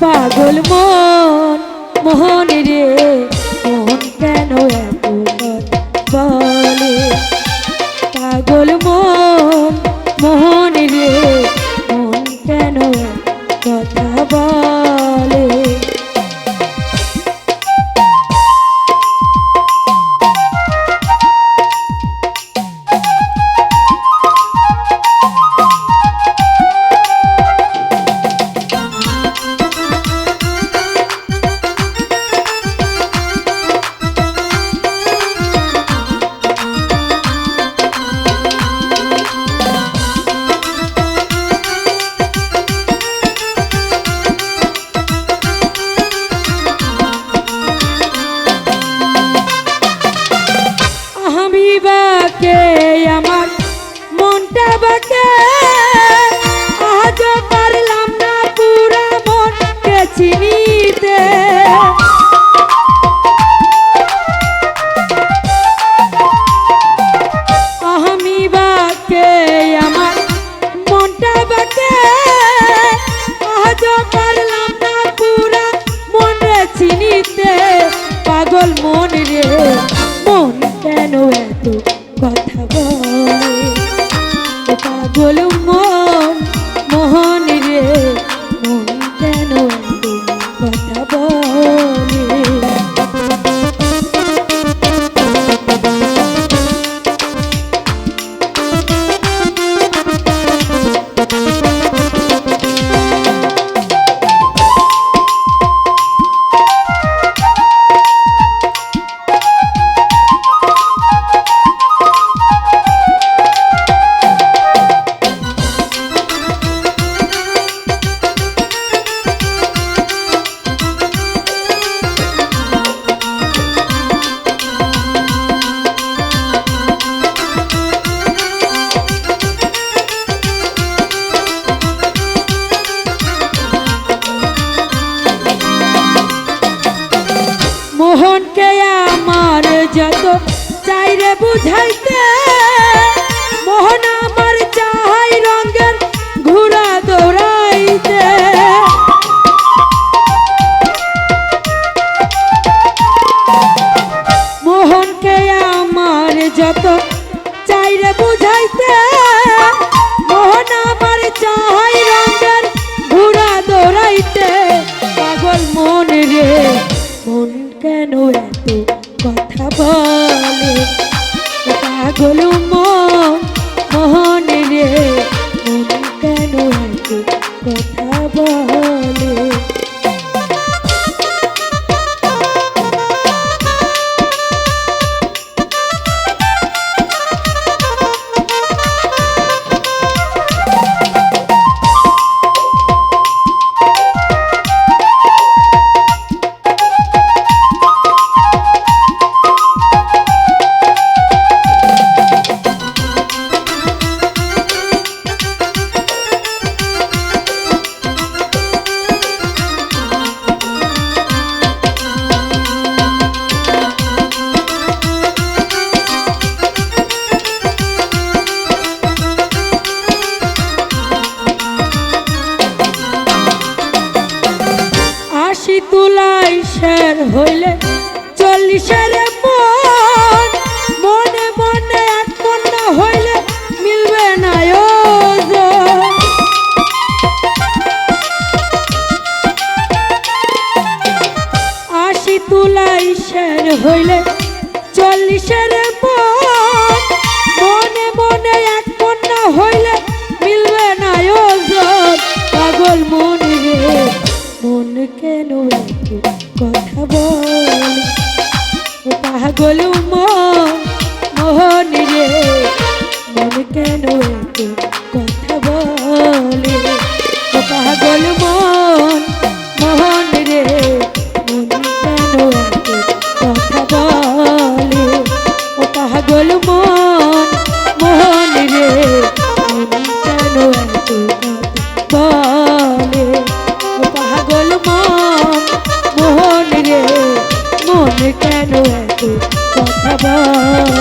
পাগল মন মোহন রে মন কেন মনটা বাকে আজ পুরা মনকে চিনিতে। আমি আমার মনটা বাকে আজ পারলাম না পুরা মনে চিনিতে। পাগল মন রে, মন কেন এত ও চাইরে বুঝাইতে বলে পাগল মন শের হইলে চল্লিশের মন মনে মনে এক হইলে মিলবে না। আশি তুলাই শের হইলে চল্লিশের মন মনে মনে এক হইলে মিলবে না। পাগল মন রে, মন কেন কথা বল। পাগল মোহন রে মন কেন এত বাবা।